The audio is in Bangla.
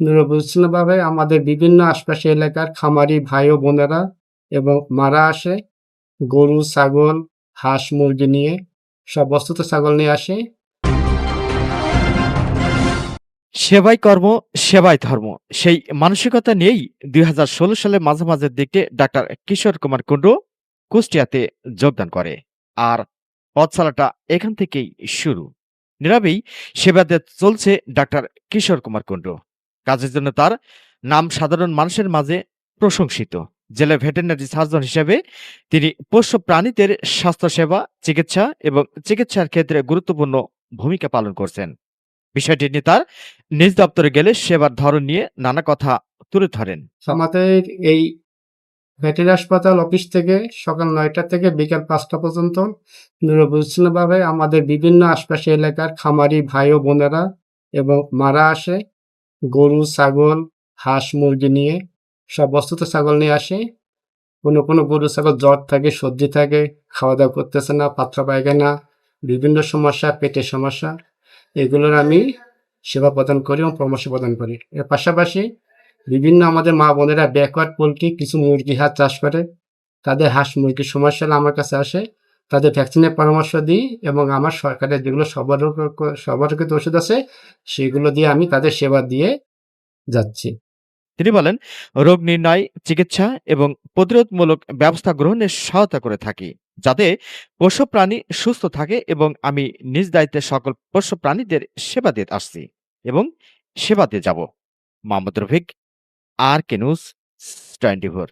নিরবচ্ছিন্নভাবে আমাদের বিভিন্ন আশপাশের এলাকার খামারি ভাই ও বোনেরা এবং মারা আসে গরু, ছাগল, হাঁস, মুরগি নিয়ে সব বস্তুত ছাগল নিয়ে আসে। সেবাই কর্ম, সেবাই ধর্ম। সেই মানসিকতা নিয়েই ২০১৬ সালের মাঝামাঝির দিকে ডাক্তার কিশোর কুমার কুণ্ডু কুষ্টিয়াতে যোগদান করে। আর পথ চলাটা এখান থেকেই শুরু। নীরবেই সেবা দিয়ে চলছে ডাক্তার কিশোর কুমার কুণ্ডু। কাজের জন্য তার নাম সাধারণ মানুষের মাঝে প্রশংসিত। জেলা ভেটেরিনারি সার্জন হিসেবে তিনি পোষ্য প্রাণীদের স্বাস্থ্যসেবা, চিকিৎসা এবং চিকিৎসার ক্ষেত্রে গুরুত্বপূর্ণ ভূমিকা পালন করছেন। বিষয়টি নিয়ে তার নিজ দপ্তরে গেলে সেবার ধরন নিয়ে নানা কথা তুলে ধরেন। আমাদের এই ভেটেরিনারি হাসপাতাল অফিস থেকে সকাল নয়টা থেকে বিকাল পাঁচটা পর্যন্ত নিরবচ্ছিন্নভাবে আমাদের বিভিন্ন আশপাশের এলাকার খামারি ভাই ও বোনেরা এবং মারা আসে গরু, ছাগল, হাঁস, মুরগি নিয়ে সব বস্তুত ছাগল নিয়ে আসে। কোনো, কোনো গরু ছাগল জ্বর থাকে, সর্দি থাকে, খাওয়া-দাওয়া করতেছে না, পাতলা পায়খানা, বিভিন্ন সমস্যা, পেটের সমস্যা এগুলোর আমি সেবা প্রদান করি এবং পরামর্শ প্রদান করি। এর পাশাপাশি বিভিন্ন আমাদের মা বোনেরা ব্যাকওয়ার্ড পোলট্রি কিছু মুরগি হাঁস চাষ করে। তাদের হাঁস মুরগির সমস্যা আমার কাছে আসে। তাদের ভ্যাকসিনের পরামর্শ দিই এবং আমার সরকারের যেগুলো সবার সরবরাহকৃত ওষুধ আছে সেগুলো দিয়ে আমি তাদের সেবা দিয়ে যাচ্ছি। তিনি বলেন, রোগ নির্ণয়, চিকিৎসা এবং প্রতিরোধমূলক ব্যবস্থা গ্রহণের সহায়তা করে থাকি, যাতে পশু প্রাণী সুস্থ থাকে এবং আমি নিজ দায়িত্বে সকল পশু প্রাণীদের সেবা দিতে আসছি এবং সেবা দিয়ে যাব। Mohammad Rafiq, R K news 24